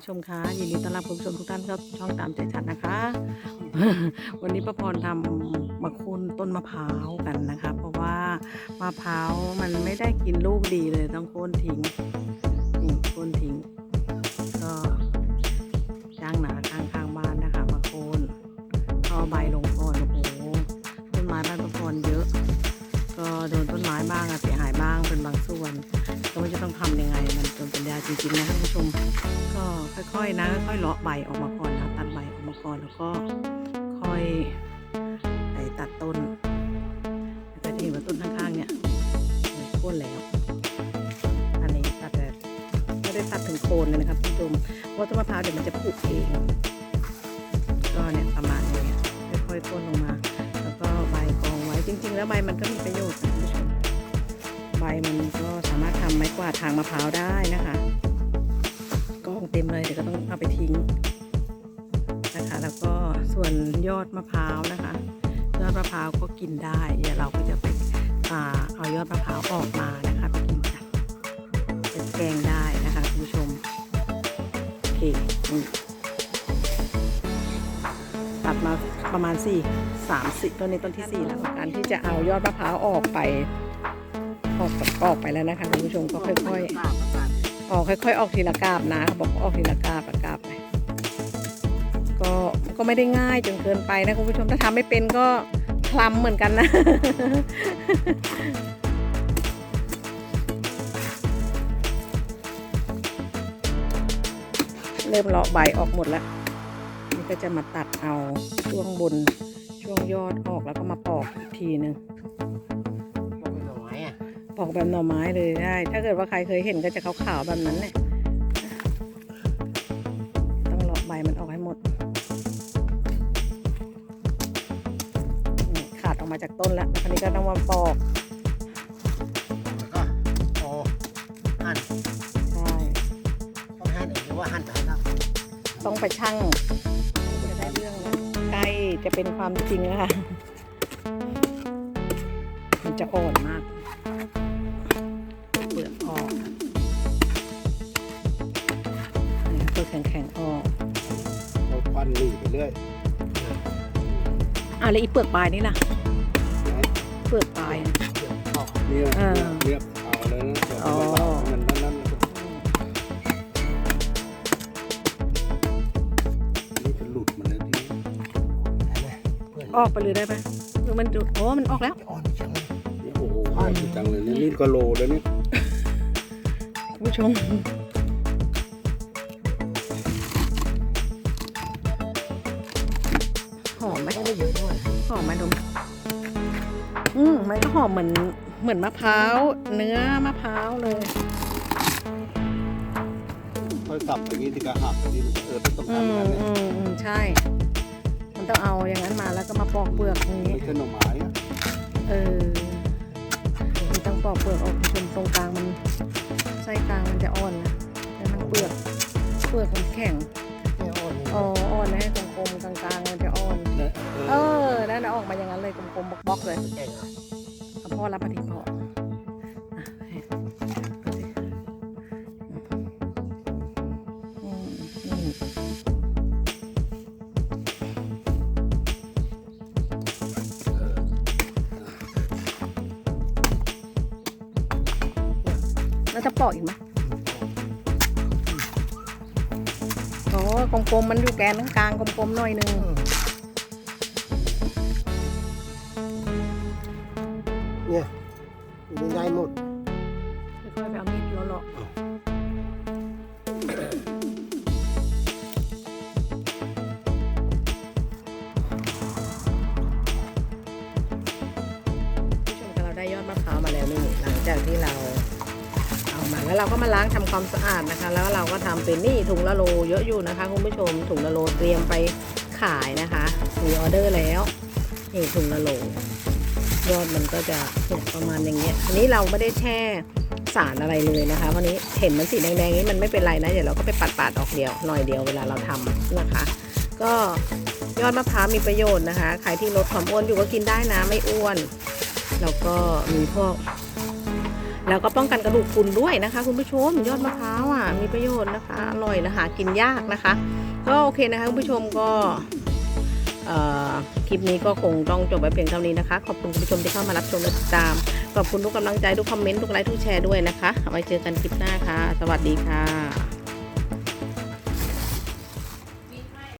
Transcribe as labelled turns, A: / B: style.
A: ผู้ชมคะยินดีต้อนรับคุณผู้ชมทุกท่านเข้าช่องตามใจฉันนะคะ วันนี้ป้าพรทำมะคุณต้นมะพร้าวกันนะคะ เพราะว่ามะพร้าวมันไม่ได้กินลูกดีเลยต้องโค่นทิ้งนี่โค่นทิ้ง ก็ไม่รู้จะต้องทำยังไง มันจนปัญญาจริงๆนะท่านผู้ชม ก็ค่อยๆนะค่อยๆเลาะใบออกมาก่อนนะตัดใบออกมาก่อนแล้วก็ค่อยไปตัดต้นแล้วก็จะเห็นว่าต้นข้างๆเนี่ยมันโค่นแล้ว อันนี้ตัดแต่ไม่ได้ตัดถึงโคนเลยนะครับท่านผู้ชมเพราะว่าต้นมะพร้าวเดี๋ยวมันจะผุเองก็เนี่ยประมาณนี้ค่อยๆโค่นลงมา แล้วก็ใบกองไว้จริง ๆ แล้วใบมันก็มีประโยชน์ มันก็สามารถทำไม้กวาดทางมะพร้าวได้นะคะกองเต็มเลยเดี๋ยวก็ต้องเอาไปทิ้งนะคะ แล้วก็ส่วนยอดมะพร้าวนะคะ ยอดมะพร้าวก็กินได้เดี๋ยวเราก็จะไปอเอายอดมะพร้าวออกมานะคะไปกินกันเป็นแกงได้นะคะคุณผู้ชมโอเคนี่ตัดมาประมาณ4 3 0ต้นนี้ต้นที่ 4 แล้วการที่จะเอายอดมะพร้าวออกไป ออกออกไปแล้วนะคะคุณผู้ชมก็ค่อยๆออกค่อย ๆ ออกทีละกาบนะเขาบอกว่าออกทีละกาบละกาบไปก็ก็ไม่ได้ง่ายจนเกินไปนะคุณผู้ชมถ้าทำไม่เป็นก็คลำเหมือนกันนะเริ่มเลาะใบออกหมดแล้ว นี่ก็จะมาตัดเอาช่วงบนช่วงยอดออกแล้วก็มาปอกอีกทีหนึ่ง ปอกแบบหน่อไม้เลยได้ ถ้าเกิดว่าใครเคยเห็นก็จะขาวๆแบบนั้นแหละต้องเลาะใบมันออกให้หมดนี่ขาดออกมาจากต้นแล้วแล้วคราวนี้ก็ต้องมาปอก
B: แล้วก็โอหั่น
A: ใช่
B: ต้องหั่นหรือว่าหั่นไปแล้ว
A: ต้องไปชั่งจะได้เรื่องแล้วใกล้จะเป็นความจริงแล้วค่ะมันจะอ่อนมาก เรื่
C: อย
A: อะแล้วอีเปลือกปลายนี่ล่ะ
C: นะ
A: เปลือกปลายน่ะ
B: เดี๋ยวออก
C: เนี่ย
A: เออ
C: เรียบเอาเลยนะเดี๋ยว
A: อ๋อ
C: มันนั่นนั่นนี่จะหลุดมาแล้วทีนี้
B: ได้ไหมเพื่อน
A: ออกไปเลยได้ไหมหรือมันดูโอ้มันออกแล้ว
B: อ่อนจังเลย
C: เนี่ยโอ้โหอ่อนจังเลยนี่นี่ก็โลแล้วเนี่ย
A: คุณผู้ชม หอมไหม
B: ด
A: มอืมมันก็หอมเหมือนเหมือนมะพร้าว เนื้อมะพร้าวเลย
C: ค่อยสับอย่างนี้ที่กระหักอย่างนี้มันจะเออต้อง
A: อื
C: ทำ
A: ม
C: กันเนี่ย
A: อืมอืมใช่ มันต้องเอาอย่างนั้นมาแล้วก็มาปอกเปลือกอย่างนี้
C: ไม่ใช่หน่อไม้อะ
A: เออมันต้องปอกเปลือกออกคุณผู้ชมตรงกลางมันไส้กลางมันจะอ่อนนะแล้วมันเปลือก เปลือกมันแข็ง
B: เนี่ยอ่อน
A: อ๋อ อ่อนนะให้กลมๆกลาง อนั่
C: น
A: น่ะออกมาอย่างนั้นเลยกลมๆบล็อกๆเลย
B: แก่งอะ
A: เอาพ่อรับมาทีพ่ออะให้ดูสิอืมนี่แล้วจะปอกอีกไหมโอ้กลมๆมันอยู่แกนกลางๆกลมๆหน่อยนึง
B: เนี่ยอยู่ในหมด
A: ค่อยๆไปเอามีดเลาะผู้ชมคะเราได้ยอดมะพร้าวมาแล้วนี่หลังจากที่เราเอามาแล้วเราก็มาล้างทำความสะอาดนะคะ แล้วเราก็ทำเป็นนี่ถุงละโลเยอะอยู่นะคะคุณผู้ชมถุงละโลเตรียมไปขายนะคะมีออเดอร์แล้วนี่ถุงละโล ยอดมันก็จะเนี่ยประมาณอย่างเงี้ยอันนี้เราไม่ได้แช่สารอะไรเลยนะคะวันนี้เห็นมันสีแดงๆนี้มันไม่เป็นไรนะเดี๋ยวเราก็ไปปัดๆออกเดียวหน่อยเดียวเวลาเราทำนะคะ ก็ยอดมะพร้าวมีประโยชน์นะคะใครที่ลดความอ้วนอยู่ก็กินได้นะไม่อ้วนแล้วก็มีพวกแล้วก็ป้องกันกระดูกพรุนด้วยนะคะ คุณผู้ชมยอดมะพร้าวอะมีประโยชน์นะคะอร่อยและหากินยากนะคะ ก็โอเคนะคะคุณผู้ชมก็ คลิปนี้ก็คงต้องจบไปเพียงเท่านี้นะคะ ขอบคุณคุณผู้ชมที่เข้ามารับชมและติดตาม ขอบคุณทุกกำลังใจทุกคอมเมนต์ทุกไลค์ทุกแชร์ด้วยนะคะเอาไว้เจอกันคลิปหน้าค่ะ สวัสดีค่ะ